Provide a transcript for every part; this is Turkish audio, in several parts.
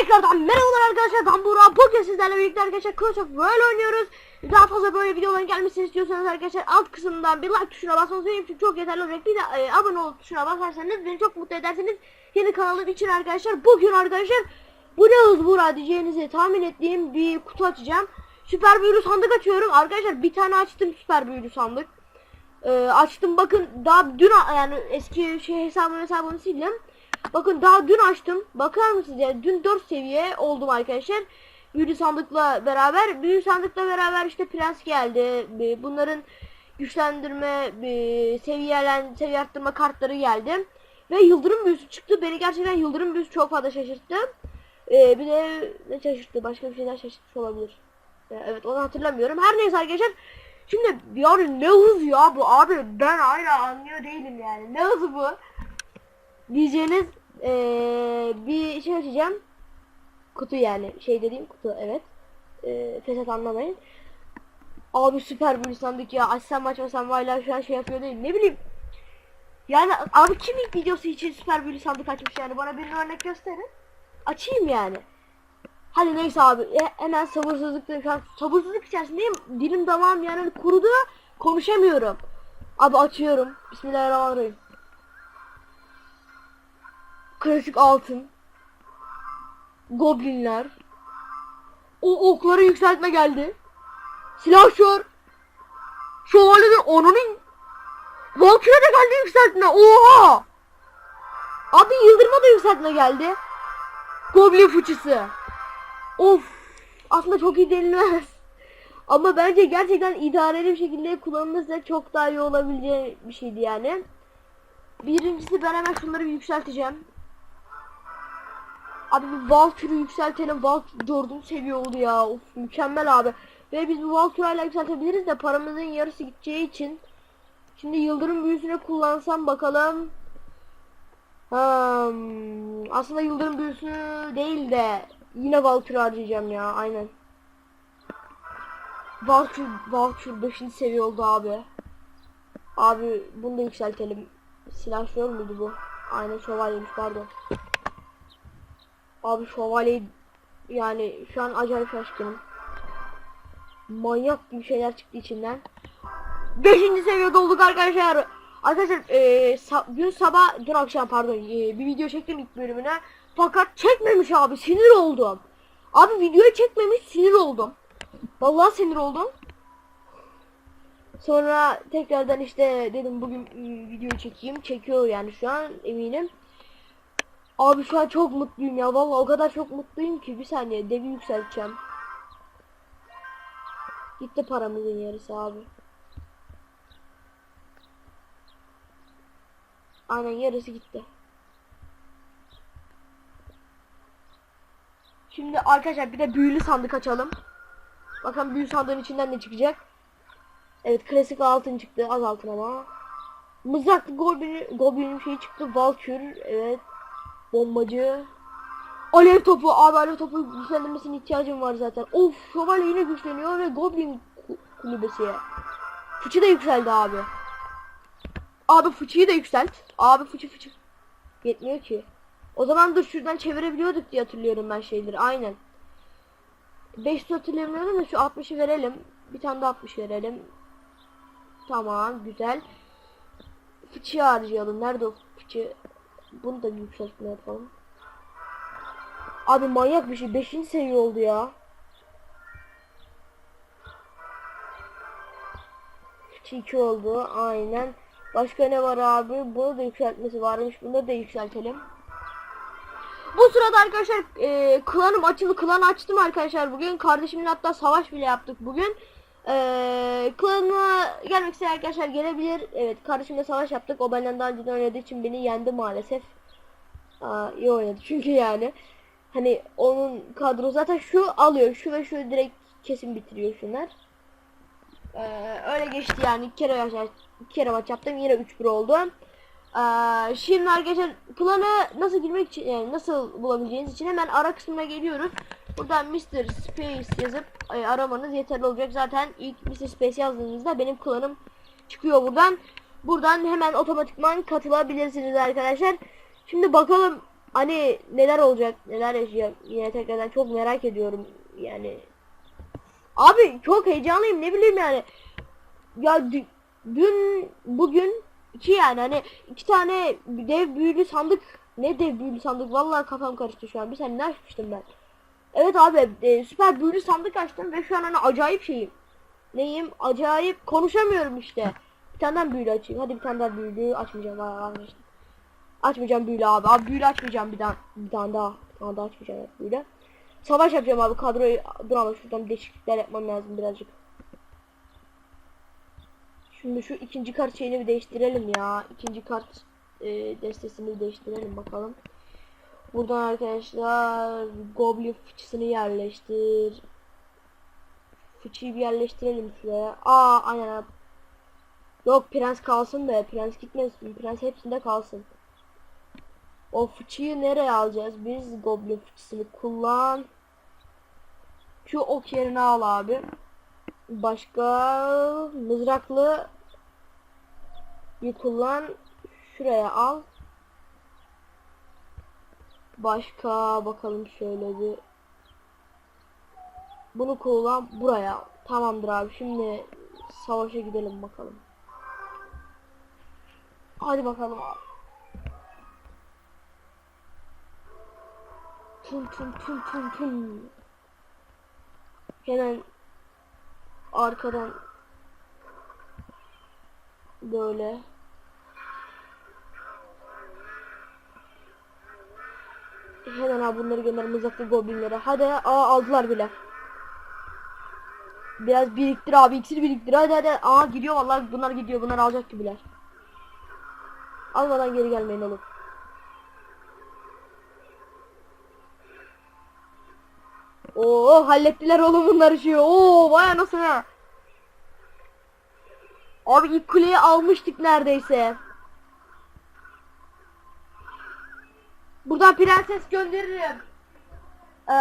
Tekrardan merhabalar arkadaşlar ben Burak bugün sizlerle birlikte arkadaşlar Clash of Royale oynuyoruz. Daha fazla böyle videoların gelmesini istiyorsanız arkadaşlar alt kısımdan bir like tuşuna basmanız benim için çok yeterli olacak. Bir de e, abone ol tuşuna basarsanız beni çok mutlu ederseniz Yeni kanalım için arkadaşlar bugün arkadaşlar Bu ne hız Burak diyeceğinizi tahmin ettiğim bir kutu açacağım. Süper büyülü sandık açıyorum. Arkadaşlar bir tane açtım süper büyülü sandık. E, Açtım bakın daha dün yani eski şey hesabımı hesabını sildim Bakın daha dün açtım. Bakar mısınız ya? Dün 4 seviye oldum arkadaşlar. Büyülü sandıkla beraber. Büyülü sandıkla beraber işte prens geldi. Bir- Bunların güçlendirme, bir seviyelen, seviye arttırma kartları geldi. Ve yıldırım büyüsü çıktı. Beni gerçekten yıldırım büyüsü çok fazla şaşırttı. Ee, bir de ne şaşırttı? Başka bir şeyler şaşırtmış olabilir. Ee, evet onu hatırlamıyorum. Her neyse arkadaşlar. Şimdi yani ne hız ya bu abi ben hala anlıyor değilim yani. Ne hızı bu? Diyeceğiniz eee, bir şey açacağım. Kutu yani. Şey dediğim kutu evet. Eee fesat anlamayın. Abi süper bir sandık ya. Açsam açmasam hala şu an şey yapıyor değil. Ne bileyim. Yani abi kim ilk videosu için süper büyülü sandık açmış yani bana bir örnek gösterin. Açayım yani. Hadi neyse abi e, hemen sabırsızlıkla şu an sabırsızlık içerisindeyim. Dilim damağım yani kurudu konuşamıyorum. Abi açıyorum. Bismillahirrahmanirrahim. Klasik altın. Goblinler. O okları yükseltme geldi. Silahşör. Şövalyenin onunun. Valkyrie de geldi yükseltme. Oha. Abi yıldırma da yükseltme geldi. Goblin fıçısı. Of. Aslında çok iyi denilmez. Ama bence gerçekten idareli bir şekilde kullanılırsa çok daha iyi olabileceği bir şeydi yani. Birincisi ben hemen şunları yükselteceğim. Abi bir Valkyrie yükseltelim. Valkyrie dördüncü seviye oldu ya. Of mükemmel abi. Ve biz bu Valkyrie ile yükseltebiliriz de paramızın yarısı gideceği için. Şimdi yıldırım büyüsüne kullansam bakalım. Hmm, aslında yıldırım büyüsü değil de yine Valkyrie harcayacağım ya aynen. Valkyrie, Valkyrie 5. seviye oldu abi. Abi bunu da yükseltelim. Silahşör müydü bu? Aynen şövalyeymiş pardon. Abi şövalye yani şu an acayip şaşkınım. Manyak gibi şeyler çıktı içinden. Beşinci seviyede olduk arkadaşlar. Arkadaşlar eee sa- dün sabah dün akşam pardon eee, bir video çektim ilk bölümüne. Fakat çekmemiş abi sinir oldum. Abi videoyu çekmemiş sinir oldum. Vallahi sinir oldum. Sonra tekrardan işte dedim bugün ıı, video çekeyim. Çekiyor yani şu an eminim. Abi şu an çok mutluyum ya. Vallahi o kadar çok mutluyum ki bir saniye devi yükselteceğim. Gitti paramızın yarısı abi. Aynen yarısı gitti. Şimdi arkadaşlar bir de büyülü sandık açalım. Bakalım büyülü sandığın içinden ne çıkacak. Evet klasik altın çıktı az altın ama. Mızraklı goblin, goblin şey çıktı. Valkür evet. Bombacı. Alev topu abi alev topu güçlendirmesine ihtiyacım var zaten. Of şövalye yine güçleniyor ve goblin ku- kulübesi. Fıçı da yükseldi abi. Abi fıçıyı da yükselt. Abi fıçı fıçı. Yetmiyor ki. O zaman dur şuradan çevirebiliyorduk diye hatırlıyorum ben şeyleri. Aynen. 5 hatırlamıyorum da şu 60'ı verelim. Bir tane de 60 verelim. Tamam güzel. Fıçıyı harcayalım. Nerede o fıçı? Bunu da yükseltme yapalım. Abi manyak bir şey. 5. seviye oldu ya. 2 oldu. Aynen. Başka ne var abi? Bunu da yükseltmesi varmış. Bunu da yükseltelim. Bu sırada arkadaşlar e, klanım açıldı. Klan açtım arkadaşlar bugün. Kardeşimle hatta savaş bile yaptık bugün. E, klanıma gelmek isteyen arkadaşlar gelebilir. Evet kardeşimle savaş yaptık. O benden daha önceden oynadığı için beni yendi maalesef. Aa, iyi oynadı çünkü yani. Hani onun kadro zaten şu alıyor. Şu ve şu direkt kesin bitiriyor şunlar. Ee, öyle geçti yani. İki kere iki kere maç yaptım. Yine 3-1 oldu. Ee, şimdi arkadaşlar plana nasıl girmek için yani nasıl bulabileceğiniz için hemen ara kısmına geliyoruz. Buradan Mr. Space yazıp e, aramanız yeterli olacak. Zaten ilk Mr. Space yazdığınızda benim klanım çıkıyor buradan. Buradan hemen otomatikman katılabilirsiniz arkadaşlar. Şimdi bakalım Hani neler olacak, neler yaşayacak yine tekrardan çok merak ediyorum yani. Abi çok heyecanlıyım ne bileyim yani. Ya dü- dün bugün iki yani hani iki tane dev büyülü sandık ne dev büyülü sandık vallahi kafam karıştı şu an bir saniye ne açmıştım ben. Evet abi e, süper büyülü sandık açtım ve şu an hani acayip şeyim. Neyim? Acayip konuşamıyorum işte. Bir tane büyülü açayım. Hadi bir tane daha büyülü açmayacağım. Arkadaşlar. Açmayacağım büyülü abi. Abi büyülü açmayacağım bir daha. Bir tane daha. Bir tane daha açmayacağım büyülü. Savaş yapacağım abi. Kadroyu dur ama şuradan değişiklikler yapmam lazım birazcık. Şimdi şu ikinci kart şeyini bir değiştirelim ya. İkinci kart e, destesini değiştirelim bakalım. Buradan arkadaşlar Goblin fıçısını yerleştir. Fıçıyı bir yerleştirelim şuraya. Aa aynen. Yok prens kalsın be. Prens gitmesin. Prens hepsinde kalsın. O fıçıyı nereye alacağız? Biz Goblin fıçısını kullan. Şu ok yerine al abi. Başka mızraklı bir kullan. Şuraya al. Başka bakalım şöyle bir. Bunu kullan buraya. Tamamdır abi. Şimdi savaşa gidelim bakalım. Hadi bakalım abi. Tüm tüm tüm tüm tüm. Hemen arkadan böyle Hemen abi bunları gönder mızraklı goblinlere. Hadi aa aldılar bile. Biraz biriktir abi iksir biriktir. Hadi hadi. Aa gidiyor vallahi bunlar gidiyor. Bunlar alacak gibiler. Almadan geri gelmeyin oğlum. Oo hallettiler oğlum bunları şu. Oo baya nasıl ya? Abi ilk kuleyi almıştık neredeyse. Buradan prenses gönderirim. Ee,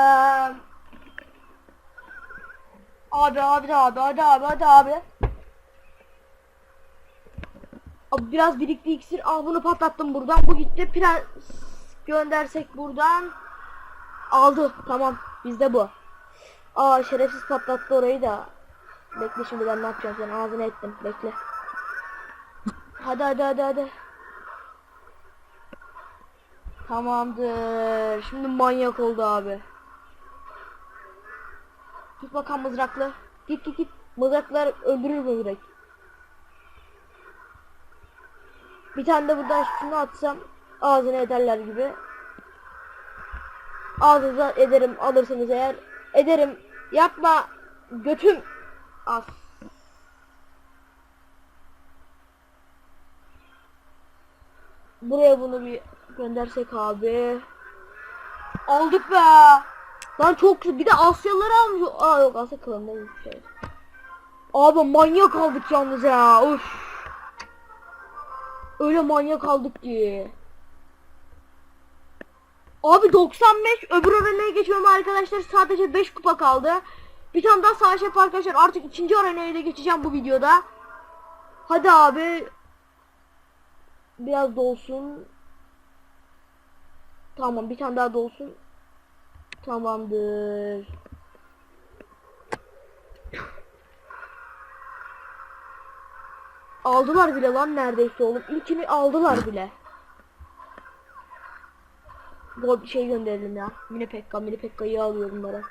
abi abi abi hadi abi hadi abi. Abi biraz birikti iksir. Al bunu patlattım buradan. Bu gitti. Prens göndersek buradan. Aldı. Tamam. Bizde bu. Aa şerefsiz patlattı orayı da. Bekle şimdi ben ne yapacağım sen ağzını ettim. Bekle. Hadi hadi hadi hadi. Tamamdır. Şimdi manyak oldu abi. Git bakalım mızraklı. Git git git. Mızraklar öldürür direkt? Bir tane de buradan şunu atsam ağzına ederler gibi. Ağzınıza ederim alırsınız eğer. Ederim. Yapma. Götüm. As. Buraya bunu bir göndersek abi. Aldık be. Lan çok bir de Asyalıları almış. Aa yok Asya klanındaymış bir şey. Abi manyak aldık yalnız ya. Uf. Öyle manyak aldık ki. Abi 95 öbür arenaya geçiyorum arkadaşlar. Sadece 5 kupa kaldı. Bir tane daha savaş yap arkadaşlar. Artık ikinci arenaya da geçeceğim bu videoda. Hadi abi. Biraz dolsun. Tamam bir tane daha dolsun. Tamamdır. Aldılar bile lan neredeyse oğlum. İlkini aldılar bile. Bu bir şey gönderelim ya. Mini Pekka, Mini Pekka'yı alıyor bunlara.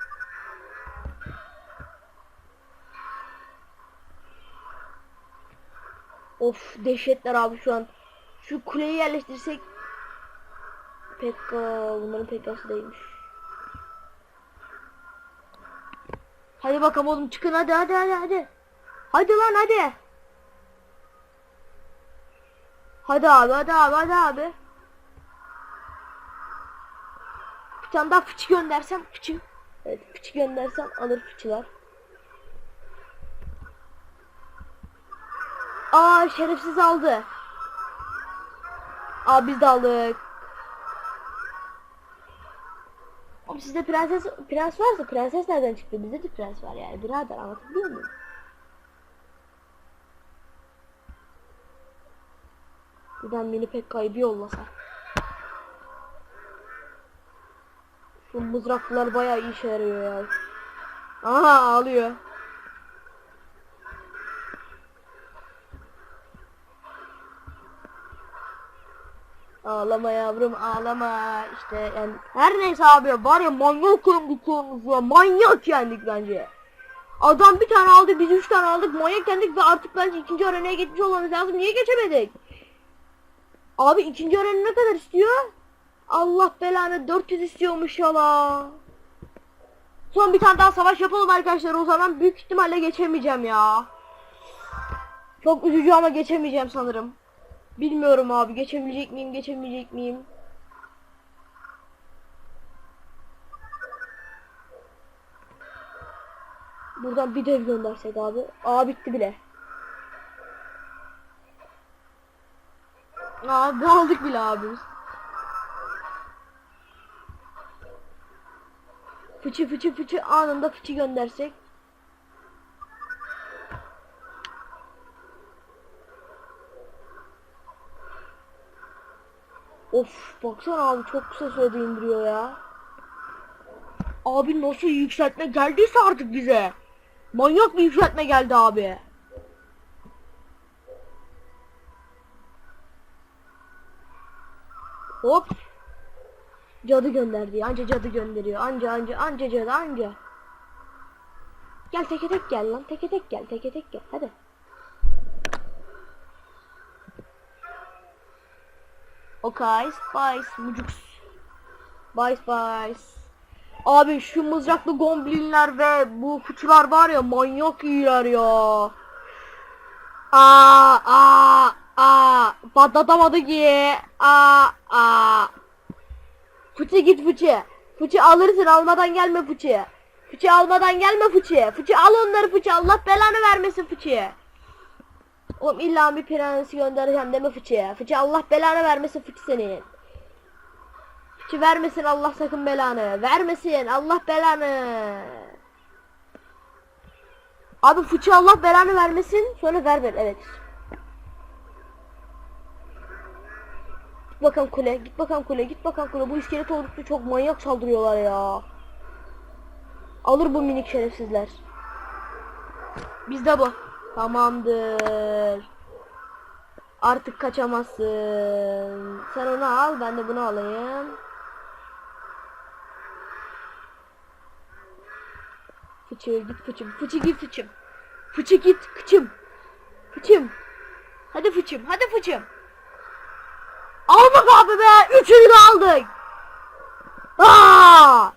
Of dehşetler abi şu an. Şu kuleyi yerleştirsek Pekka bunların Pekka'sı değilmiş. Hadi bakalım oğlum çıkın hadi hadi hadi hadi. Hadi lan hadi. Hadi abi hadi abi hadi abi. Bir tane daha fıçı göndersem fıçı. Evet fıçı göndersem alır fıçılar. Aa şerefsiz aldı. Aa biz de aldık. Oğlum sizde prenses prens varsa prenses nereden çıktı? Bizde de prens var yani birader anlatabiliyor muyum? Buradan mini Pekka'yı bir yollasa. Bu mızraklılar bayağı iyi işe yarıyor ya. Aha ağlıyor. Ağlama yavrum ağlama işte yani her neyse abi var ya manyak yendik ya manyak yendik bence. Adam bir tane aldı biz üç tane aldık manyak yendik ve artık bence ikinci arenaya geçmiş olmamız lazım niye geçemedik? Abi ikinci arena ne kadar istiyor? Allah belanı 400 istiyormuş ya. Son bir tane daha savaş yapalım arkadaşlar o zaman büyük ihtimalle geçemeyeceğim ya. Çok üzücü ama geçemeyeceğim sanırım. Bilmiyorum abi geçebilecek miyim geçemeyecek miyim? Buradan bir dev göndersek abi. Aa bitti bile. Abi aldık bile abi. Fıçı fıçı fıçı anında fıçı göndersek. Of baksana abi çok kısa sürede indiriyor ya. Abi nasıl yükseltme geldiyse artık bize. Manyak bir yükseltme geldi abi. Hop. Cadı gönderdi. Anca cadı gönderiyor. Anca anca anca cadı anca. Gel teke tek gel lan. Teke tek gel. Teke tek gel. Hadi. Okay. Spice. Mucuks. Bye Spice. Abi şu mızraklı goblinler ve bu kutular var ya manyak iyiler ya. Aa aa aa patlatamadı ki. Aa aa. Fıçı git fıçı. Fıçı alırsın almadan gelme fıçı. Fıçı almadan gelme fıçı. Fıçı al onları fıçı. Allah belanı vermesin fıçı. Oğlum illa bir prensi göndereceğim deme fıçıya. Fıçı Allah belanı vermesin fıçı senin. Fıçı vermesin Allah sakın belanı. Vermesin Allah belanı. Abi fıçı Allah belanı vermesin. Sonra ver ver evet. Git bakalım kule, git bakalım kule, git bakalım kule. Bu iskelet ordukça çok manyak saldırıyorlar ya. Alır bu minik şerefsizler. Bizde bu. Tamamdır. Artık kaçamazsın. Sen onu al, ben de bunu alayım. Fıçı git fıçım, fıçı git fıçım. Fıçı git fıçım. Fıçım. Hadi fıçım, hadi fıçım. Aldık abi be. Üçünü aldık. Aa!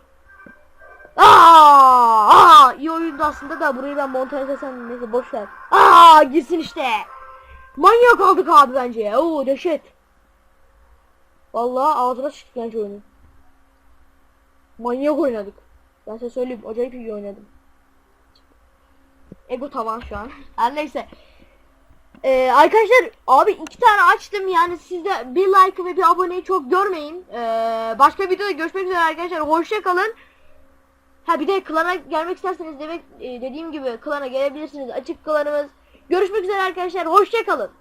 Aa! Aa! İyi oyundu aslında da burayı ben montaj etsem neyse boş ver. Gitsin işte. Manyak aldık abi bence. Oo dehşet. Vallahi ağzına çıktık bence oyunu. Manyak oynadık. Ben size söyleyeyim acayip iyi oynadım. Ego tavan şu an. Her neyse. Ee, arkadaşlar abi iki tane açtım yani siz de bir like ve bir aboneyi çok görmeyin. Ee, başka videoda görüşmek üzere arkadaşlar. Hoşça kalın. Ha bir de klana gelmek isterseniz demek e, dediğim gibi klana gelebilirsiniz. Açık klanımız. Görüşmek üzere arkadaşlar. Hoşça kalın.